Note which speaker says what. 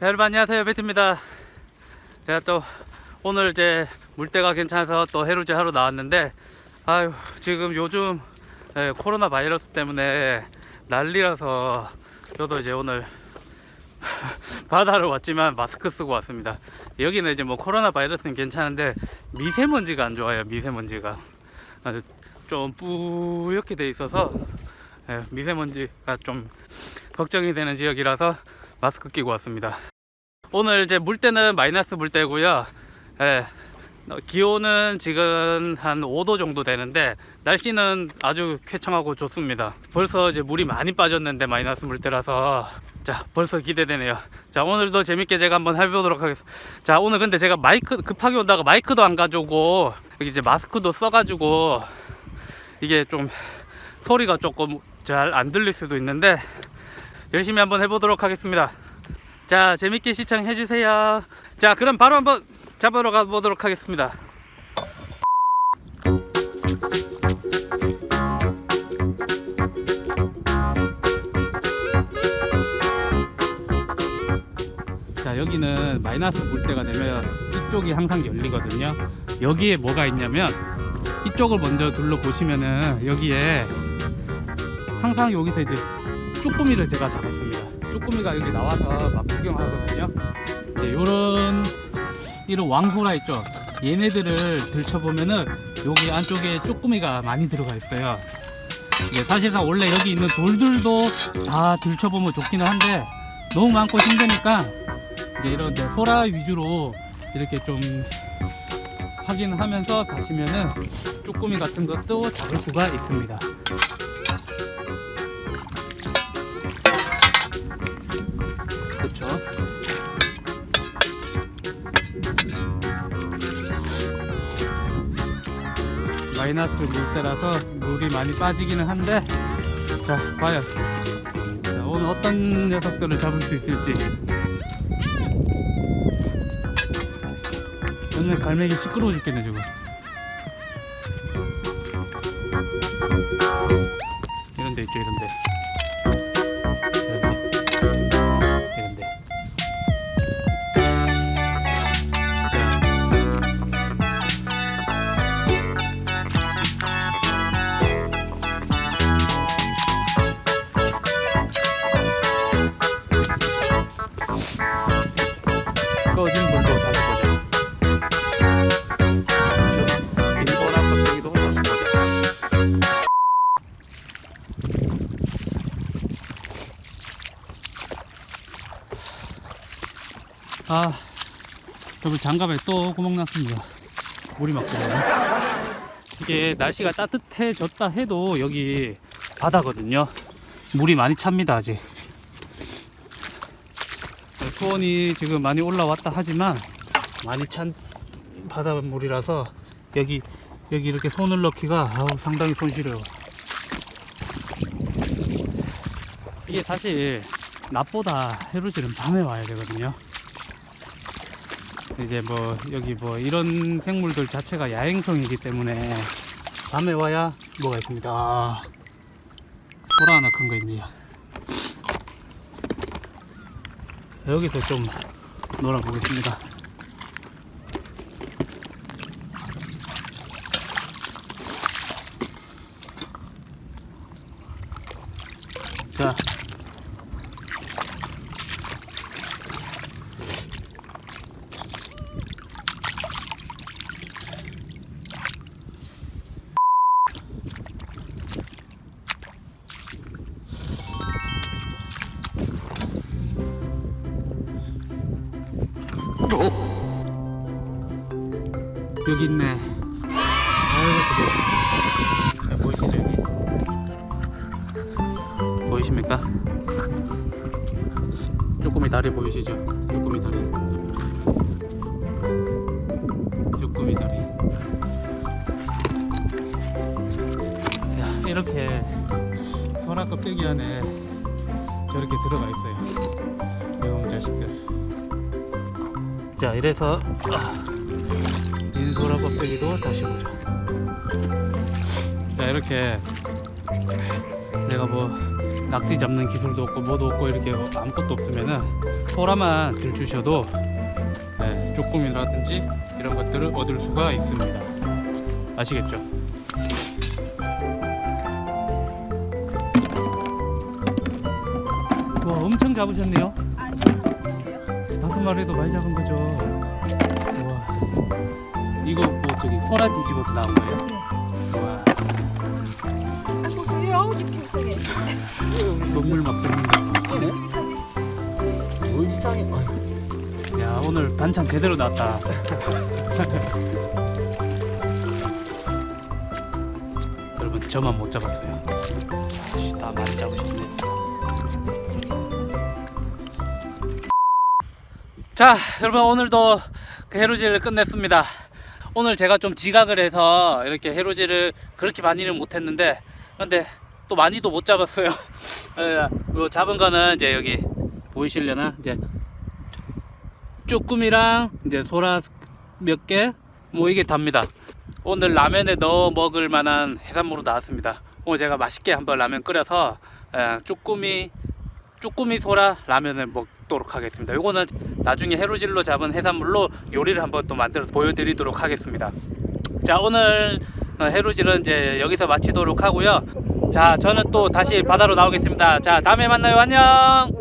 Speaker 1: 네, 여러분 안녕하세요. 베트입니다. 제가 또 오늘 이제 물때가 괜찮아서 또 해루질 하러 나왔는데 아유 지금 요즘 예, 코로나 바이러스 때문에 난리라서 저도 이제 오늘 바다를 왔지만 마스크 쓰고 왔습니다. 여기는 이제 뭐 코로나 바이러스는 괜찮은데 미세먼지가 안 좋아요 미세먼지가. 아주 좀 뿌옇게 돼 있어서 예, 미세먼지가 좀 걱정이 되는 지역이라서 마스크 끼고 왔습니다. 오늘 이제 물때는 마이너스 물때고요. 예, 어, 기온은 지금 한 5도 정도 되는데 날씨는 아주 쾌청하고 좋습니다. 벌써 이제 물이 많이 빠졌는데 마이너스 물때라서 자 벌써 기대되네요. 자 오늘도 재밌게 제가 한번 해보도록 하겠습니다. 자 오늘 근데 제가 마이크 급하게 온다가 마이크도 안 가져오고 여기 이제 마스크도 써가지고 이게 좀 소리가 조금 잘 안 들릴 수도 있는데 열심히 한번 해보도록 하겠습니다. 자, 재밌게 시청해 주세요. 자, 그럼 바로 한번 잡으러 가보도록 하겠습니다. 자, 여기는 마이너스 물때가 되면 이쪽이 항상 열리거든요. 여기에 뭐가 있냐면 이쪽을 먼저 둘러보시면은 여기에 항상 여기서 이제 쭈꾸미를 제가 잡았습니다. 쭈꾸미가 여기 나와서 막 구경하거든요. 이제 요런 이런 왕소라 있죠. 얘네들을 들춰보면은 여기 안쪽에 쭈꾸미가 많이 들어가 있어요. 이제 사실상 원래 여기 있는 돌들도 다 들춰보면 좋기는 한데 너무 많고 힘드니까 이제 이런 데 소라 위주로 이렇게 좀 확인하면서 가시면은 쭈꾸미 같은 것도 잡을 수가 있습니다. 마이너스 물때라서 물이 많이 빠지기는 한데 자 과연. 자, 오늘 어떤 녀석들을 잡을 수 있을지. 오늘 갈매기 시끄러워 죽겠네 지금 이런 데 있죠 이런 데. 이런 데 아, 여러분 장갑에 또 구멍 났습니다. 물이 막히네요. 이게 날씨가 따뜻해졌다 해도 여기 바다거든요. 물이 많이 찹니다 아직. 수온이 지금 많이 올라왔다 하지만 많이 찬 바닷물이라서 여기 여기 이렇게 손을 넣기가 아우, 상당히 손시려요. 이게 사실 낮보다 해루질은 밤에 와야 되거든요. 이제 뭐 여기 뭐 이런 생물들 자체가 야행성이기 때문에 밤에 와야 뭐가 있습니다. 아, 소라 하나 큰 거 있네요. 여기서 좀 놀아보겠습니다. 자. 여기 있네. 아이고, 또 보이시죠? 여기? 보이십니까? 쪼꼬미 다리 보이시죠? 쪼꼬미 다리. 쪼꼬미 다리. 야, 이렇게 소라 껍데기 안에 저렇게 들어가 있어요. 이놈 자식들. 자, 이래서 아, 인소라 껍데기도 다시 보자. 자, 이렇게 내가 뭐 낙지 잡는 기술도 없고 뭐도 없고 이렇게 아무것도 없으면은 소라만 들주셔도 예, 쪼꾸미라든지 이런 것들을 얻을 수가 있습니다. 아시겠죠? 와 엄청 잡으셨네요. 다섯 마리도 많이 잡은 거죠. 와 이거 뭐 저기 소라 뒤집어서 나온 거예요? 와
Speaker 2: 아이고 이상해.
Speaker 1: 눈물 막.
Speaker 2: 이상해.
Speaker 3: 뭐 이상해.
Speaker 1: 야 오늘 반찬 제대로 나왔다. 여러분 저만 못 잡았어요. 아씨, 다 많이 잡으셨네. 자 여러분 오늘도 그 해루질을 끝냈습니다. 오늘 제가 좀 지각을 해서 이렇게 해루질을 그렇게 많이는 못했는데 근데 또 많이도 못 잡았어요. 예, 요 잡은 거는 이제 여기 보이시려나 이제 쭈꾸미랑 이제 소라 몇 개 뭐 이게 답니다. 오늘 라면에 넣어 먹을 만한 해산물로 나왔습니다. 오늘 제가 맛있게 한번 라면 끓여서 에, 쭈꾸미 쭈꾸미 소라 라면을 먹도록 하겠습니다. 요거는 나중에 해루질로 잡은 해산물로 요리를 한번 또 만들어서 보여드리도록 하겠습니다. 자 오늘 어, 해루질은 이제 여기서 마치도록 하고요. 자 저는 또 다시 바다로 나오겠습니다. 자 다음에 만나요. 안녕.